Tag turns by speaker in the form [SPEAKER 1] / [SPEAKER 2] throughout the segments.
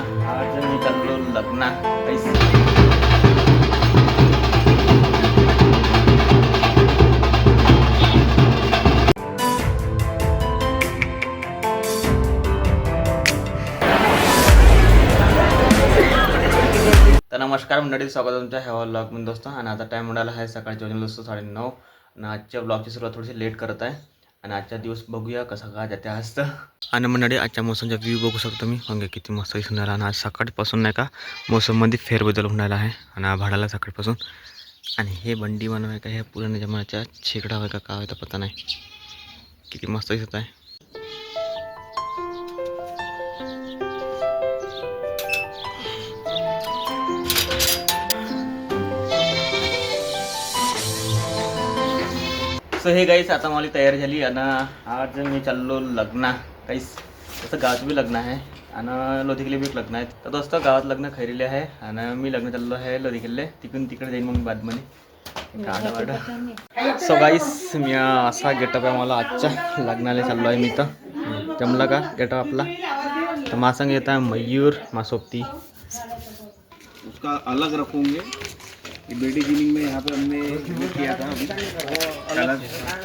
[SPEAKER 1] आज मी चाललो लग्ना काहीच तर नमस्कार मंडळी स्वागत आहे तुमच्या ह्या ब्लॉगमध्ये दोस्त. आणि आता टाईम मिळाला आहे सकाळचे वाजले दोस्त साडेनऊ. आणि आजच्या ब्लॉगची सुरुवात थोडीशी लेट करत आहे. आणि आजचा दिवस बघूया कसा काय जाते आज आणि मंडळी आजच्या मोसमचा व्ह्यू बघू शकतो मी मग किती मस्त दिसणार आणि आज सकाळपासून नाही का मोसममध्ये फेरबदल होणार आहे. आणि भाडाला सकाळपासून. आणि हे बंडी बनवाय आहे का? हे पुराण्या जमान्याच्या शेकडा आहे का काय होता तर पता नाही. किती मस्त दिसत आहे. सो हे गाईस आता मला तयार झाली. आणि आज मी चाललो लग्ना. काहीच तसं गावात बी लग्न आहे. आणि लोधी बी लग्न आहे. तर दोस्त गावात लग्न खैरिले आहे. आणि मी लग्न चाललो आहे लोधी किल्ले तिकडून तिकडे जाईन मग बादमध्ये. गाडा वाडा. सो गाईस मी असा गेटअप आहे मला आजच्या लग्नाला चाललो आहे मी तर. जमला का गेटअप आपला? तर मासंग येत आहे मयूर मासोबती
[SPEAKER 2] उसका अलग रखोगे. ये बेटी जिनिंग में यहाँ पे हमने वो किया था अभी। कलर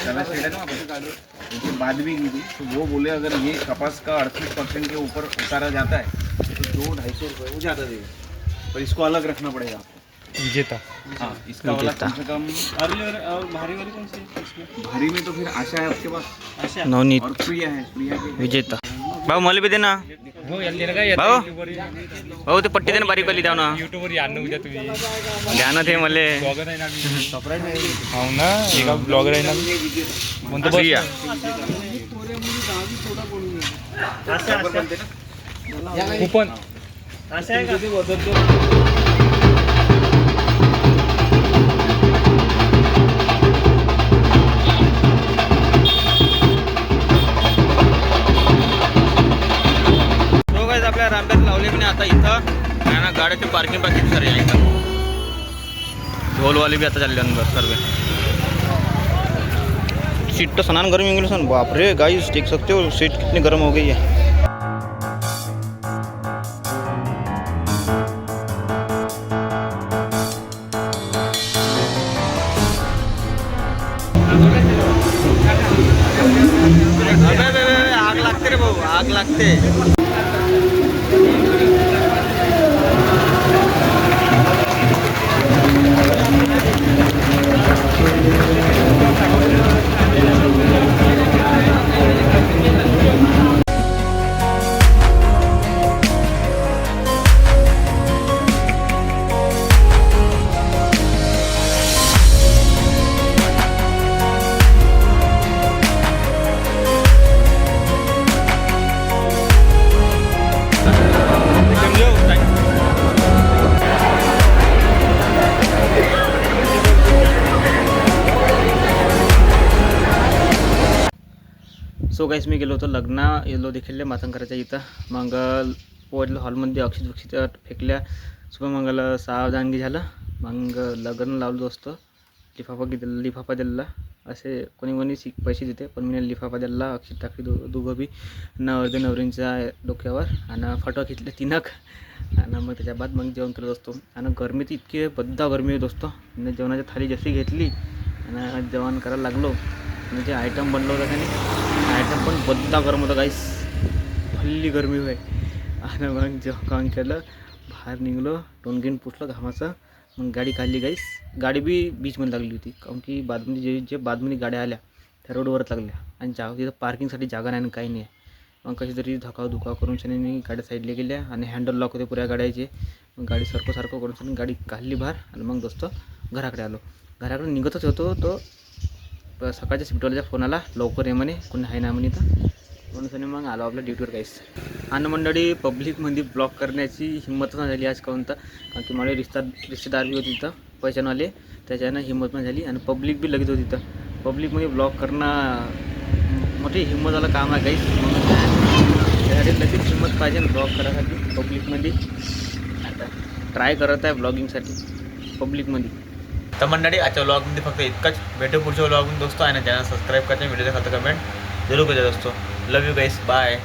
[SPEAKER 2] कलर शेड है ना उसके बाद भी की थी। तो वो बोले अगर ये कपास का अड़तीस परसेंट के ऊपर उतारा जाता है तो दो ढाई सौ रुपये वो ज़्यादा देगा। पर इसको अलग रखना पड़ेगा आपको।
[SPEAKER 3] विजेता।
[SPEAKER 2] हाँ इसका वाला कम से कम
[SPEAKER 3] और भारी वाली कौन सी
[SPEAKER 2] भारी में तो फिर आशा है आपके पास?
[SPEAKER 3] अच्छा
[SPEAKER 1] नवनीत।
[SPEAKER 2] और प्रिया है प्रिया
[SPEAKER 1] विजेता। भाऊ मला बी दे ना.
[SPEAKER 3] हो
[SPEAKER 1] भाऊ. भाऊ ते पट्टी दे ना बारीक वाली द्या ना.
[SPEAKER 3] युट्यूबवर आणणं उद्या तुम्ही.
[SPEAKER 1] द्या ना ते मले.
[SPEAKER 3] ब्लॉगर आहे ना हो ना एका ब्लॉगर आहे ना. म्हणतो बस?
[SPEAKER 1] प्रिया
[SPEAKER 3] कुपन.
[SPEAKER 1] तो ना गाड्याची पार्किंग बाकी सर आहे इथं ढोलवाले बी आता चालले अंदर सर्व सीट तो सनान गर्मी गई सन, बाप रे गाइस देख सकते हो, सीट कितनी गर्म हो गई है। आग लागते रे भाऊ आग लागते सो गाईस मी गेलो होतो लग्न येलो देखील मातंकराच्या इथं. मग पोहोचलो हॉलमध्ये अक्षित वक्षित फेकल्या. शुभमंगल सावधानगी झालं. मग लग्न लावलं दोस्त. लिफाफा दिला लिफाफा दिलेला असे कोणी कोणी शिक पैसे देते पण मी लिफाफा दिला. अक्षित टाकली दो दोघं बी नवरदे नवरींच्या डोक्यावर. आणि फोटो घेतले तिनक. आणि मग त्याच्या बाद मग जेवण करत असतो आणि गरमी तर इतकी बद्दा गरमी आहे दोस्त. आणि जेवणाची थाली जशी घेतली आणि जेवण करायला लागलो. आणि जे आयटम बनलं होतं का नाही? आयटम पण बद्दा गरम होतं काहीच हल्ली गरमी होय. आणि मग जेव्हा काम केलं बाहेर निघलो टोनगीन पुसलं घामाचं मग गाडी काढली गाईस गाडी बी बीचमध्ये लागली होती कारण की बादमध्ये जे जे बादमध्ये गाड्या आल्या त्या रोडवरच लागल्या. आणि जागा तिथं पार्किंगसाठी जागा नाही आणि काही नाही. मग कशी तरी धकाव धुकाव करून शनी गाड्या साईडला गेल्या आणि हँडल लॉक होते पुऱ्या गाड्याचे. मग गाडी सारखं सारखं करून शनी गाडी काढली बाहेर आणि मग दोस्त घराकडे आलो. घराकडे निघतच होतो तो सकाळच्या शिफ्टवाल्याचा फोन आला. लवकर ये म्हणे. कोणी आहे ना म्हणे तर म्हणून मग आलो आपल्या ड्युटीवर काहीच आणि मंडळी पब्लिकमध्ये ब्लॉक करण्याची हिंमतच नाही झाली आज काहून तर. कारण की मला रिश्ता रिश्तेदार बी होती तिथं पैशानवाले त्याच्यानं हिंमत नाही झाली. आणि पब्लिक बी लगेच होती तिथं पब्लिकमध्ये ब्लॉक करणं मोठी हिंमतवाला काम आहे काहीच त्यासाठी लगेच हिंमत पाहिजे ना ब्लॉग करायसाठी पब्लिकमध्ये आता ट्राय करत आहे ब्लॉगिंगसाठी पब्लिकमध्ये तर मंडळी आजच्या व्लॉगमध्ये फक्त इतकंच. भेटू पुढच्या व्लॉगमध्ये दोस्तो आहे ना चॅनल सबस्क्राईब करते. व्हिडिओ खातं कमेंट जरूर करत असतो लव यू गाईस बाय